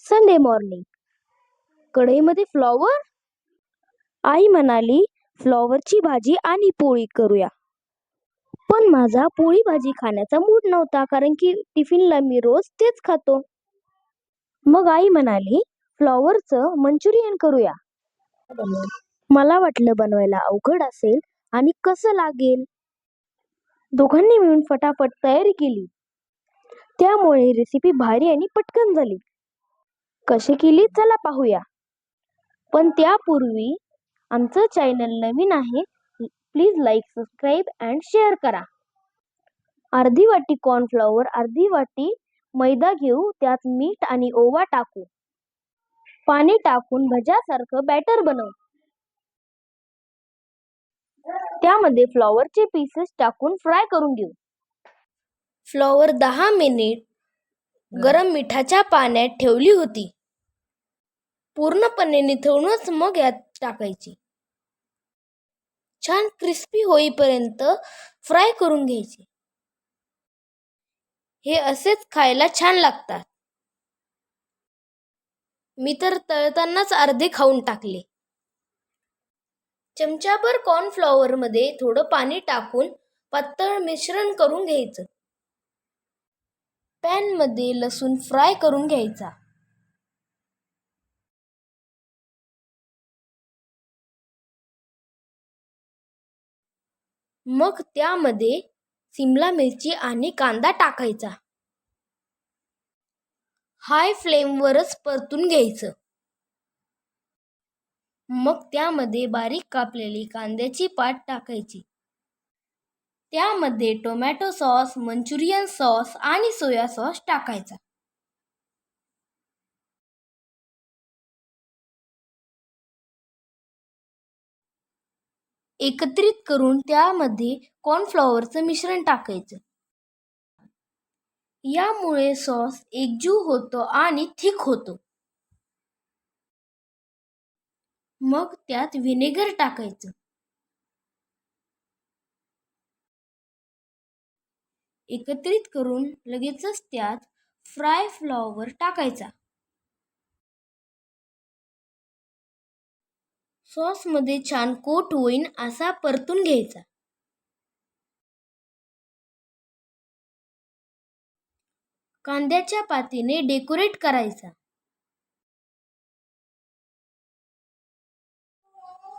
Sunday morning कढईमध्ये flower आई म्हणाली फ्लॉवरची भाजी आणि पोळी करूया. पण माझा पोळी भाजी खाण्याचा मूड नव्हता कारण की टिफिनला मी रोज तेच खातो. मग आई म्हणाली फ्लॉवरचं मंचुरियन करूया. मला वाटलं बनवायला अवघड असेल आणि कसं लागेल? दोघांनी मिळून फटाफट तयारी केली. त्यामुळे रेसिपी भारी आणि पटकन झाली. कशी केली? चला पाहूया. पण त्यापूर्वी आमचं चॅनल नवीन आहे please like subscribe and share करा. अर्धी वाटी कॉर्नफ्लॉवर अर्धी वाटी मैदा घेऊ त्यात मीठ आणि ओवा टाकू. पाणी टाकून भज्यासारखं बॅटर बनवू. त्यामध्ये फ्लॉवरचे पीसेस टाकून फ्राय करून घेऊ. फ्लॉवर दहा मिनिट गरम मिठाच्या पाण्यात ठेवली होती. पूर्णपणे निथळूनच मग यात टाकायची. छान क्रिस्पी होईपर्यंत फ्राय करून घ्यायचे. हे असेच खायला छान लागतात. मी तर तळतानाच अर्धे खाऊन टाकले. चमच्याभर कॉर्नफ्लॉवर मध्ये थोडं पाणी टाकून पातळ मिश्रण करून घ्यायचं. पॅनमध्ये लसूण फ्राय करून घ्यायचा. मग त्यामध्ये सिमला मिरची आणि कांदा टाकायचा. हाय फ्लेमवरच परतून घ्यायचं. मग त्यामध्ये बारीक कापलेली कांद्याची पात टाकायची. त्यामध्ये टोमॅटो सॉस मंचुरियन सॉस आणि सोया सॉस टाकायचा. एकत्रित करून त्यामध्ये कॉर्नफ्लॉवरचं मिश्रण टाकायचं. यामुळे सॉस एकजीव होतो आणि थिक होतो. मग त्यात व्हिनेगर टाकायचं. एकत्रित करून लगेचच त्यात फ्राय फ्लॉवर टाकायचा. सॉसमध्ये छान कोट होईन असा परतून घ्यायचा. कांद्याच्या पातीने डेकोरेट करायचा.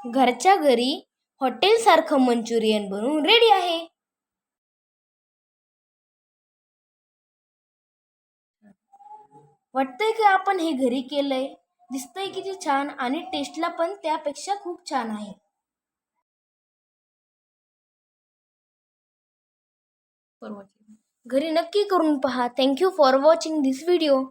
घरच्या घरी हॉटेलसारखं मंचुरियन बनवून रेडी आहे. वाटतंय की आपण हे घरी केलंय. दिसतंय किती छान आणि टेस्टला पण त्यापेक्षा खूप छान आहे. घरी नक्की करून पहा. Thank you for watching this video